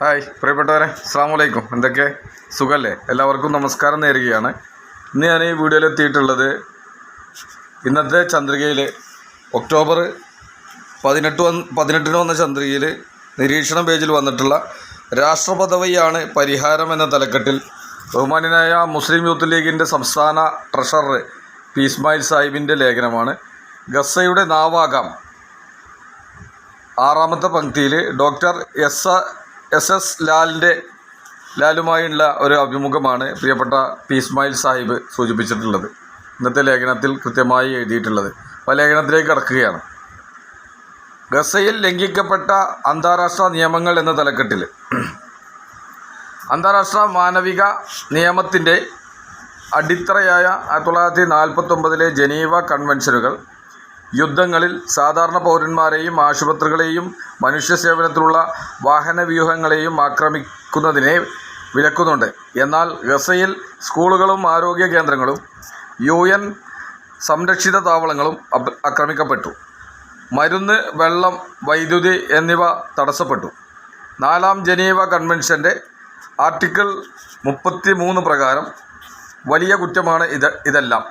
Hi പ്രിയപ്പെട്ടവരെ അസ്സാം വലൈക്കും എന്തൊക്കെ? സുഖല്ലേ? എല്ലാവർക്കും നമസ്കാരം നേരുകയാണ്. ഇന്ന് ഞാൻ ഈ വീഡിയോയിൽ എത്തിയിട്ടുള്ളത് ഇന്നത്തെ ചന്ദ്രികയിൽ ഒക്ടോബർ പതിനെട്ട് വന്ന് പതിനെട്ടിന് വന്ന ചന്ദ്രികയിൽ നിരീക്ഷണ പേജിൽ വന്നിട്ടുള്ള രാഷ്ട്രപദവിയാണ് പരിഹാരം എന്ന തലക്കെട്ടിൽ ബഹുമാന്യനായ മുസ്ലിം യൂത്ത് ലീഗിന്റെ സംസ്ഥാന ട്രഷറർ പി ഇസ്മായിൽ സാഹിബിന്റെ ലേഖനമാണ്. ഗസയുടെ നാവാകാം. ആറാമത്തെ പങ്ക്തിയിൽ ഡോക്ടർ എസ് എസ് എസ് ലാലിന്റെ ലാലുമായുള്ള ഒരു അഭിമുഖമാണ് പ്രിയപ്പെട്ട പി ഇസ്മായിൽ സാഹിബ് സൂചിപ്പിച്ചിട്ടുള്ളത്. ഇന്നത്തെ ലേഖനത്തിൽ കൃത്യമായി എഴുതിയിട്ടുള്ളത്. അപ്പോൾ ലേഖനത്തിലേക്ക് കടക്കുകയാണ്. ഗസയിൽ ലംഘിക്കപ്പെട്ട അന്താരാഷ്ട്ര നിയമങ്ങൾ എന്ന തലക്കെട്ടിൽ. അന്താരാഷ്ട്ര മാനവിക നിയമത്തിന്റെ അടിത്തറയായ ആയിരത്തി തൊള്ളായിരത്തി നാൽപ്പത്തൊമ്പതിലെ ജനീവ കൺവെൻഷനുകൾ യുദ്ധങ്ങളിൽ സാധാരണ പൗരന്മാരെയും ആശുപത്രികളെയും മനുഷ്യ സേവനത്തിലുള്ള വാഹനവ്യൂഹങ്ങളെയും ആക്രമിക്കുന്നതിനെ വിലക്കുന്നുണ്ട്. എന്നാൽ ഗസയിൽ സ്കൂളുകളും ആരോഗ്യ കേന്ദ്രങ്ങളും യു എൻ സംരക്ഷിത താവളങ്ങളും ആക്രമിക്കപ്പെട്ടു. മരുന്ന് വെള്ളം വൈദ്യുതി എന്നിവ തടസ്സപ്പെട്ടു. നാലാം ജനീവ കൺവെൻഷന്റെ ആർട്ടിക്കിൾ മുപ്പത്തി മൂന്ന് പ്രകാരം വലിയ കുറ്റമാണ് ഇത് ഇതെല്ലാം.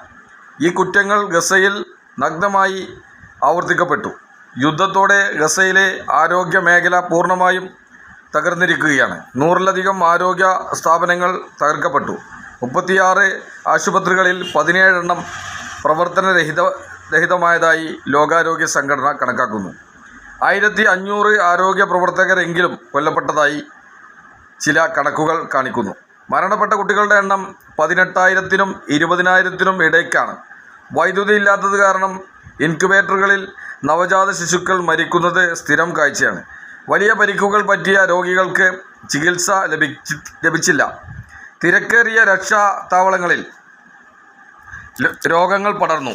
ഈ കുറ്റങ്ങൾ ഗസയിൽ നഗ്നമായി ആവർത്തിക്കപ്പെട്ടു. യുദ്ധത്തോടെ ഗസയിലെ ആരോഗ്യ മേഖല പൂർണമായും തകർന്നിരിക്കുകയാണ്. നൂറിലധികം ആരോഗ്യ സ്ഥാപനങ്ങൾ തകർക്കപ്പെട്ടു. മുപ്പത്തിയാറ് ആശുപത്രികളിൽ പതിനേഴെണ്ണം പ്രവർത്തനരഹിത രഹിതമായതായി ലോകാരോഗ്യ സംഘടന കണക്കാക്കുന്നു. ആയിരത്തി അഞ്ഞൂറ് ആരോഗ്യ പ്രവർത്തകരെങ്കിലും കൊല്ലപ്പെട്ടതായി ചില കണക്കുകൾ കാണിക്കുന്നു. മരണപ്പെട്ട കുട്ടികളുടെ എണ്ണം പതിനെട്ടായിരത്തിനും ഇരുപതിനായിരത്തിനും ഇടയ്ക്കാണ്. വൈദ്യുതി ഇല്ലാത്തത് കാരണം ഇൻക്യുബേറ്ററുകളിൽ നവജാത ശിശുക്കൾ മരിക്കുന്നത് സ്ഥിരം കാഴ്ചയാണ്. വലിയ പരിക്കുകൾ പറ്റിയ രോഗികൾക്ക് ചികിത്സ ലഭിച്ചി ലഭിച്ചില്ല. തിരക്കേറിയ രക്ഷാ താവളങ്ങളിൽ രോഗങ്ങൾ പടർന്നു.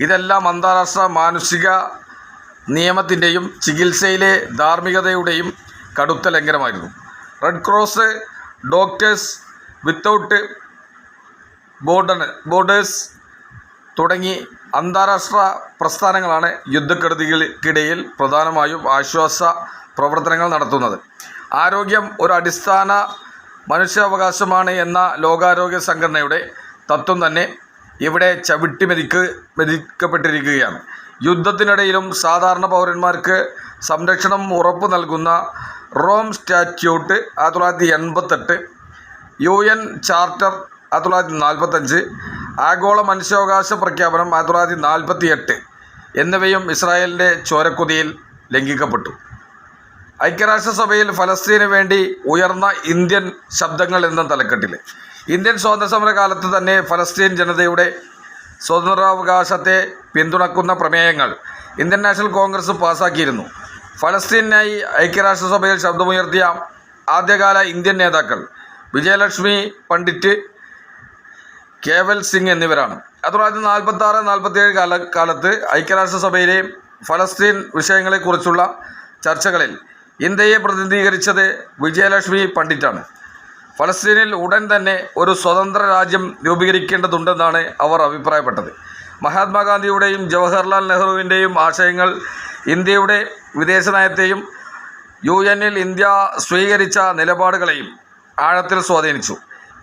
ഇതെല്ലാം അന്താരാഷ്ട്ര മാനുഷിക നിയമത്തിന്റെയും ചികിത്സയിലെ ധാർമ്മികതയുടെയും കടുത്ത ലംഘനമായിരുന്നു. Red cross doctors without border borders തുടങ്ങി അന്താരാഷ്ട്ര പ്രസ്ഥാനങ്ങളാണ് യുദ്ധക്കെടുതികൾക്കിടയിൽ പ്രധാനമായും ആശ്വാസ പ്രവർത്തനങ്ങൾ നടത്തുന്നത്. ആരോഗ്യം ഒരു അടിസ്ഥാന മനുഷ്യാവകാശമാണ് എന്ന ലോകാരോഗ്യ സംഘടനയുടെ തത്വം തന്നെ ഇവിടെ ചവിട്ടി മെതിക്ക് മെതിക്കപ്പെട്ടിരിക്കുകയാണ്. യുദ്ധത്തിനിടയിലും സാധാരണ പൗരന്മാർക്ക് സംരക്ഷണം ഉറപ്പ് നൽകുന്ന റോം സ്റ്റാറ്റ്യൂട്ട് ആയിരത്തി തൊള്ളായിരത്തി എൺപത്തെട്ട് യു എൻ ചാർട്ടർ ആയിരത്തി തൊള്ളായിരത്തി നാൽപ്പത്തഞ്ച് ആഗോള മനുഷ്യാവകാശ പ്രഖ്യാപനം ആയിരത്തി തൊള്ളായിരത്തി നാൽപ്പത്തി എട്ട് എന്നിവയും ഇസ്രായേലിന്റെ ചോരക്കുതിയിൽ ലംഘിക്കപ്പെട്ടു. ഐക്യരാഷ്ട്രസഭയിൽ ഫലസ്തീന് വേണ്ടി ഉയർന്ന ഇന്ത്യൻ ശബ്ദങ്ങൾ എന്ന തലക്കെട്ടിൽ. ഇന്ത്യൻ സ്വാതന്ത്ര്യ സമര കാലത്ത് തന്നെ ഫലസ്തീൻ ജനതയുടെ സ്വതന്ത്രാവകാശത്തെ പിന്തുണക്കുന്ന പ്രമേയങ്ങൾ ഇന്ത്യൻ നാഷണൽ കോൺഗ്രസ് പാസാക്കിയിരുന്നു. ഫലസ്തീനായി ഐക്യരാഷ്ട്രസഭയിൽ ശബ്ദമുയർത്തിയ ആദ്യകാല ഇന്ത്യൻ നേതാക്കൾ വിജയലക്ഷ്മി പണ്ഡിറ്റ് കേവൽ സിംഗ് എന്നിവരാണ്. ആയിരത്തി തൊള്ളായിരത്തി നാൽപ്പത്തി ആറ് നാൽപ്പത്തി ഏഴ് കാല കാലത്ത് ഐക്യരാഷ്ട്രസഭയിലെ ഫലസ്തീൻ വിഷയങ്ങളെക്കുറിച്ചുള്ള ചർച്ചകളിൽ ഇന്ത്യയെ പ്രതിനിധീകരിച്ചത് വിജയലക്ഷ്മി പണ്ഡിറ്റാണ്. ഫലസ്തീനിൽ ഉടൻ തന്നെ ഒരു സ്വതന്ത്ര രാജ്യം രൂപീകരിക്കേണ്ടതുണ്ടെന്നാണ് അവർ അഭിപ്രായപ്പെട്ടത്. മഹാത്മാഗാന്ധിയുടെയും ജവഹർലാൽ നെഹ്റുവിന്റെയും ആശയങ്ങൾ ഇന്ത്യയുടെ വിദേശ നയത്തെയും യു എന്നിൽ ഇന്ത്യ സ്വീകരിച്ച നിലപാടുകളെയും ആഴത്തിൽ സ്വാധീനിച്ചു.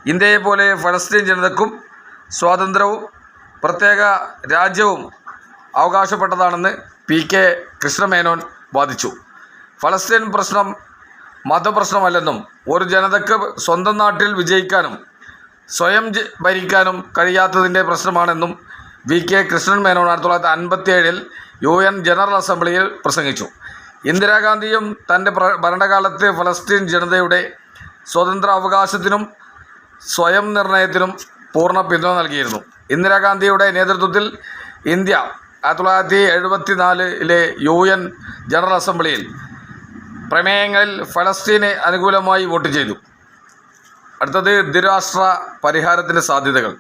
ഇന്ത്യയെപ്പോലെ ഫലസ്തീൻ ജനതക്കും സ്വാതന്ത്ര്യവും പ്രത്യേക രാജ്യവും അവകാശപ്പെട്ടതാണെന്ന് പി കെ കൃഷ്ണമേനോൻ വാദിച്ചു. ഫലസ്തീൻ പ്രശ്നം മതപ്രശ്നമല്ലെന്നും ഒരു ജനതയ്ക്ക് സ്വന്തം നാട്ടിൽ വിജയിക്കാനും സ്വയം ഭരിക്കാനും കഴിയാത്തതിന്റെ പ്രശ്നമാണെന്നും വി കെ കൃഷ്ണൻ മേനോൻ ആയിരത്തി തൊള്ളായിരത്തി അൻപത്തി ഏഴിൽ യു എൻ ജനറൽ അസംബ്ലിയിൽ പ്രസംഗിച്ചു. ഇന്ദിരാഗാന്ധിയും തന്റെ ഭരണകാലത്ത് ഫലസ്തീൻ ജനതയുടെ സ്വതന്ത്ര അവകാശത്തിനും സ്വയം നിർണയത്തിനും പൂർണ പിന്തുണ നൽകിയിരുന്നു. ഇന്ദിരാഗാന്ധിയുടെ നേതൃത്വത്തിൽ ഇന്ത്യ ആയിരത്തി തൊള്ളായിരത്തി എഴുപത്തി നാലിലെ യു എൻ ജനറൽ അസംബ്ലിയിൽ പ്രമേയങ്ങളിൽ ഫലസ്തീനെ അനുകൂലമായി വോട്ട് ചെയ്തു. അടുത്തത് ദ്വിരാഷ്ട്ര പരിഹാരത്തിന്റെ സാധ്യതകൾ.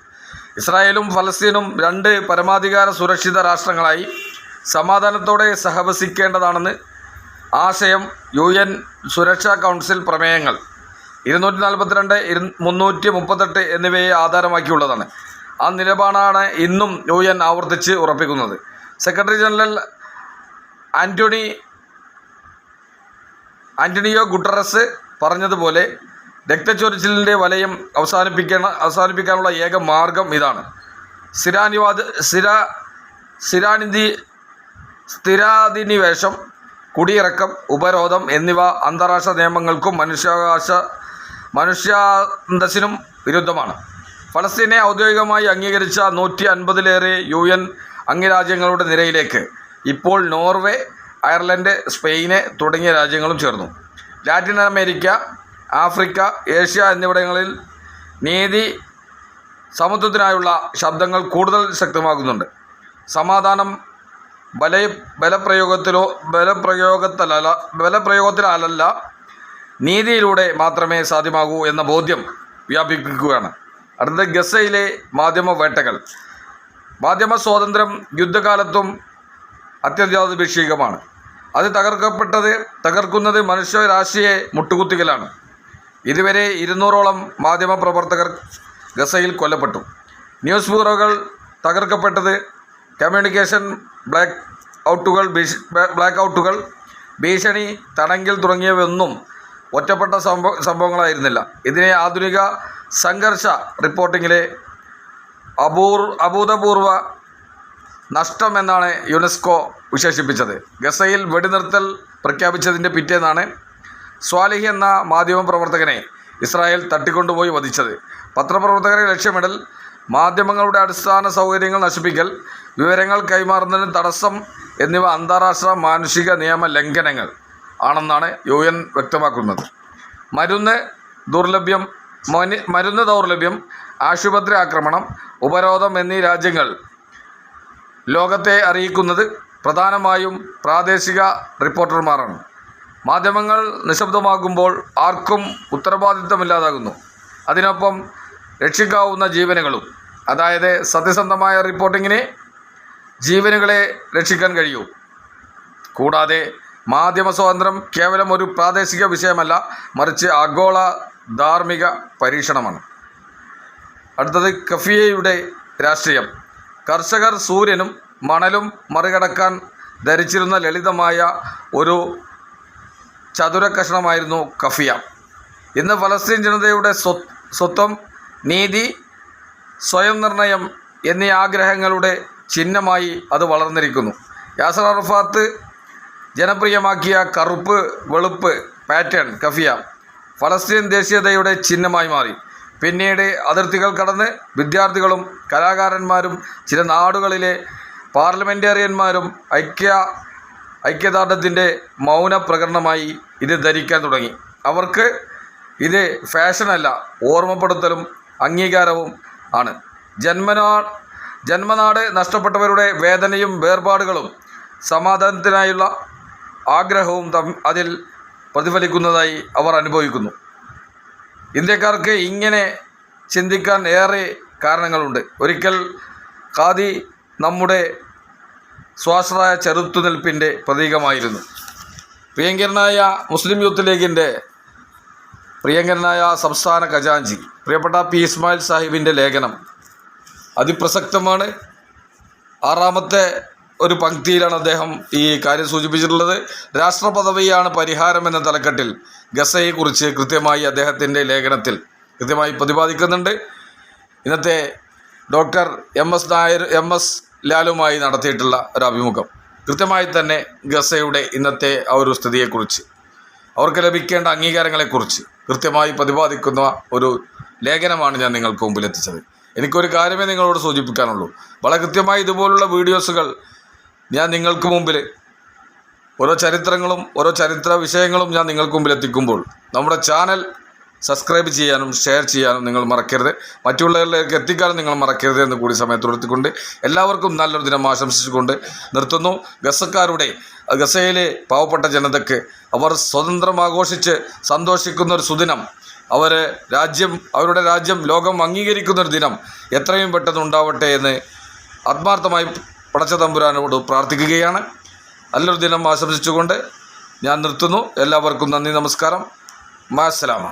ഇസ്രായേലും ഫലസ്തീനും രണ്ട് പരമാധികാര സുരക്ഷിത രാഷ്ട്രങ്ങളായി സമാധാനത്തോടെ സഹവസിക്കേണ്ടതാണെന്ന് ആശയം യു എൻ സുരക്ഷാ കൗൺസിൽ പ്രമേയങ്ങൾ ഇരുന്നൂറ്റി നാൽപ്പത്തിരണ്ട് ഇരു മുന്നൂറ്റി മുപ്പത്തെട്ട് എന്നിവയെ ആധാരമാക്കിയുള്ളതാണ്. ആ നിലപാടാണ് ഇന്നും യു എൻ ആവർത്തിച്ച് ഉറപ്പിക്കുന്നത്. Secretary general Antony Antonio Guterres പറഞ്ഞതുപോലെ രക്തച്ചൊരിച്ചിലിന്റെ വലയം അവസാനിപ്പിക്കണം അവസാനിപ്പിക്കാനുള്ള ഏക മാർഗം ഇതാണ്. സ്ഥിരാനിവാദ സ്ഥിര സ്ഥിരാനിധി സ്ഥിരാധിനിവേശം കുടിയിറക്കം ഉപരോധം എന്നിവ അന്താരാഷ്ട്ര നിയമങ്ങൾക്കും മനുഷ്യാവകാശ മനുഷ്യാന്തസ്സിനും വിരുദ്ധമാണ്. ഫലസ്തീനെ ഔദ്യോഗികമായി അംഗീകരിച്ച നൂറ്റി അൻപതിലേറെ യു എൻ അംഗരാജ്യങ്ങളുടെ നിരയിലേക്ക് ഇപ്പോൾ നോർവേ അയർലൻഡ് സ്പെയിന് തുടങ്ങിയ രാജ്യങ്ങളും ചേർന്നു. ലാറ്റിൻ അമേരിക്ക ആഫ്രിക്ക ഏഷ്യ എന്നിവിടങ്ങളിൽ നീതി സമത്വത്തിനായുള്ള ശബ്ദങ്ങൾ കൂടുതൽ ശക്തമാകുന്നുണ്ട്. സമാധാനം ബല ബലപ്രയോഗത്തിലോ ബലപ്രയോഗത്തിലല്ല ബലപ്രയോഗത്തിലല്ല നീതിയിലൂടെ മാത്രമേ സാധ്യമാകൂ എന്ന ബോധ്യം വ്യാപിപ്പിക്കുകയാണ്. അടുത്ത ഗസയിലെ മാധ്യമ വേട്ടകൾ. മാധ്യമ സ്വാതന്ത്ര്യം യുദ്ധകാലത്തും അത്യന്താപേക്ഷികമാണ്. അത് തകർക്കപ്പെട്ടത് തകർക്കുന്നത് മനുഷ്യരാശിയെ മുട്ടുകുത്തികളാണ് ഇതുവരെ ഇരുന്നൂറോളം മാധ്യമ പ്രവർത്തകർ ഗസയിൽ കൊല്ലപ്പെട്ടു. ന്യൂസ് ബ്യൂറോകൾ തകർക്കപ്പെട്ടത് കമ്മ്യൂണിക്കേഷൻ ബ്ലാക്ക് ഔട്ടുകൾ ബ്ലാക്ക് ഔട്ടുകൾ ഭീഷണി തടങ്കിൽ തുടങ്ങിയവയൊന്നും ഒറ്റപ്പെട്ട സംഭവ സംഭവങ്ങളായിരുന്നില്ല. ഇതിനെ ആധുനിക സംഘർഷ റിപ്പോർട്ടിങ്ങിലെ അപൂർ അഭൂതപൂർവ നഷ്ടമെന്നാണ് യുനെസ്കോ വിശേഷിപ്പിച്ചത്. ഗസയിൽ വെടിനിർത്തൽ പ്രഖ്യാപിച്ചതിന്റെ പിറ്റേന്നാണ് സ്വാലിഹി എന്ന മാധ്യമപ്രവർത്തകനെ ഇസ്രായേൽ തട്ടിക്കൊണ്ടുപോയി വധിച്ചത്. പത്രപ്രവർത്തകരെ ലക്ഷ്യമിടൽ മാധ്യമങ്ങളുടെ അടിസ്ഥാന സൗകര്യങ്ങൾ നശിപ്പിക്കൽ വിവരങ്ങൾ കൈമാറുന്നതിന് തടസ്സം എന്നിവ അന്താരാഷ്ട്ര മാനുഷിക നിയമ ലംഘനങ്ങൾ ആണെന്നാണ് യു എൻ വ്യക്തമാക്കുന്നത്. മരുന്ന് ദുർലഭ്യം മരുന്ന് ദൗർലഭ്യം ആശുപത്രി ആക്രമണം ഉപരോധം എന്നീ രാജ്യങ്ങൾ ലോകത്തെ അറിയിക്കുന്നത് പ്രധാനമായും പ്രാദേശിക റിപ്പോർട്ടർമാരാണ്. മാധ്യമങ്ങൾ നിശബ്ദമാകുമ്പോൾ ആർക്കും ഉത്തരവാദിത്തമില്ലാതാകുന്നു അതിനൊപ്പം രക്ഷിക്കാവുന്ന ജീവനുകളും അതായത് സത്യസന്ധമായ റിപ്പോർട്ടിങ്ങിനെ ജീവനുകളെ രക്ഷിക്കാൻ കഴിയൂ. കൂടാതെ മാധ്യമ സ്വാതന്ത്ര്യം കേവലം ഒരു പ്രാദേശിക വിഷയമല്ല മറിച്ച് ആഗോള ധാർമ്മിക പരീക്ഷണമാണ്. അടുത്തത് കഫിയയുടെ രാഷ്ട്രീയം. കർഷകർ സൂര്യനും മണലും മറികടക്കാൻ ധരിച്ചിരുന്ന ലളിതമായ ഒരു ചതുര കഫിയ. ഇന്ന് ഫലസ്തീൻ ജനതയുടെ സ്വ സ്വത്വം നീതി സ്വയം നിർണയം എന്നീ ആഗ്രഹങ്ങളുടെ ചിഹ്നമായി അത് വളർന്നിരിക്കുന്നു. യാസർ അറഫാത്ത് ജനപ്രിയമാക്കിയ കറുപ്പ് വെളുപ്പ് പാറ്റേൺ കഫിയ. ഫലസ്തീൻ ദേശീയതയുടെ ചിഹ്നമായി മാറി. പിന്നീട് അതിർത്തികൾ കടന്ന് വിദ്യാർത്ഥികളും കലാകാരന്മാരും ചില നാടുകളിലെ പാർലമെന്റേറിയന്മാരും ഐക്യ ഐക്യദാർഢ്യത്തിന്റെ മൗന പ്രകടനമായി ഇത് ധരിക്കാൻ തുടങ്ങി. അവർക്ക് ഇത് ഫാഷനല്ല ഓർമ്മപ്പെടുത്തലും അംഗീകാരവും ആണ്. ജന്മനാ ജന്മനാട് നഷ്ടപ്പെട്ടവരുടെ വേദനയും വേർപാടുകളും സമാധാനത്തിനായുള്ള ആഗ്രഹവും അതിൽ പ്രതിഫലിക്കുന്നതായി അവർ അനുഭവിക്കുന്നു. ഇന്ത്യക്കാർക്ക് ഇങ്ങനെ ചിന്തിക്കാൻ ഏറെ കാരണങ്ങളുണ്ട്. ഒരിക്കൽ ഖാദി നമ്മുടെ സ്വാശ്രയ ചെറുത്തുനിൽപ്പിന്റെ പ്രതീകമായിരുന്നു. പ്രിയങ്കരനായ മുസ്ലിം യൂത്ത് ലീഗിന്റെ പ്രിയങ്കരനായ സംസ്ഥാന ഖജാൻജി പ്രിയപ്പെട്ട പി ഇസ്മായിൽ സാഹിബിന്റെ ലേഖനം അതിപ്രസക്തമാണ്. ആറാമത്തെ ഒരു പങ്ക്തിയിലാണ് അദ്ദേഹം ഈ കാര്യം സൂചിപ്പിച്ചിട്ടുള്ളത്. രാഷ്ട്രപദവിയാണ് പരിഹാരം എന്ന തലക്കെട്ടിൽ ഗസയെക്കുറിച്ച് കൃത്യമായി അദ്ദേഹത്തിന്റെ ലേഖനത്തിൽ കൃത്യമായി പ്രതിപാദിക്കുന്നുണ്ട്. ഇന്നത്തെ doctor M S Nair M S ലാലുമായി നടത്തിയിട്ടുള്ള ഒരു അഭിമുഖം. കൃത്യമായി തന്നെ ഗസയുടെ ഇന്നത്തെ ആ ഒരു സ്ഥിതിയെക്കുറിച്ച് അവർക്ക് ലഭിക്കേണ്ട അംഗീകാരങ്ങളെക്കുറിച്ച് കൃത്യമായി പ്രതിപാദിക്കുന്ന ഒരു ലേഖനമാണ് ഞാൻ നിങ്ങൾക്ക് മുമ്പിലെത്തിച്ചത് എനിക്കൊരു കാര്യമേ നിങ്ങളോട് സൂചിപ്പിക്കാനുള്ളൂ. വളരെ കൃത്യമായി ഇതുപോലുള്ള വീഡിയോസുകൾ ഞാൻ നിങ്ങൾക്ക് മുമ്പിൽ ഓരോ ചരിത്രങ്ങളും ഓരോ ചരിത്ര വിഷയങ്ങളും ഞാൻ നിങ്ങൾക്ക് മുമ്പിൽ എത്തിക്കുമ്പോൾ നമ്മുടെ ചാനൽ സബ്സ്ക്രൈബ് ചെയ്യാനും ഷെയർ ചെയ്യാനും നിങ്ങൾ മറക്കരുത്. മറ്റുള്ളവരിലേക്ക് എത്തിക്കാനും നിങ്ങൾ മറക്കരുത് എന്ന് കൂടി സമയത്ത് ഉയർത്തിക്കൊണ്ട് എല്ലാവർക്കും നല്ലൊരു ദിനം ആശംസിച്ചുകൊണ്ട് നിർത്തുന്നു. ഗസക്കാരുടെ ഗസയിലെ പാവപ്പെട്ട ജനതയ്ക്ക് അവർ സ്വതന്ത്രം ആഘോഷിച്ച് സന്തോഷിക്കുന്ന ഒരു സുദിനം. അവർ രാജ്യം അവരുടെ രാജ്യം ലോകം അംഗീകരിക്കുന്ന ഒരു ദിനം എത്രയും പെട്ടെന്ന് ഉണ്ടാവട്ടെ എന്ന് ആത്മാർത്ഥമായി പടച്ച തമ്പുരാനോട് പ്രാർത്ഥിക്കുകയാണ്. നല്ലൊരു ദിനം ആശംസിച്ചുകൊണ്ട് ഞാൻ നിർത്തുന്നു. എല്ലാവർക്കും നന്ദി നമസ്കാരം. മാസലാമ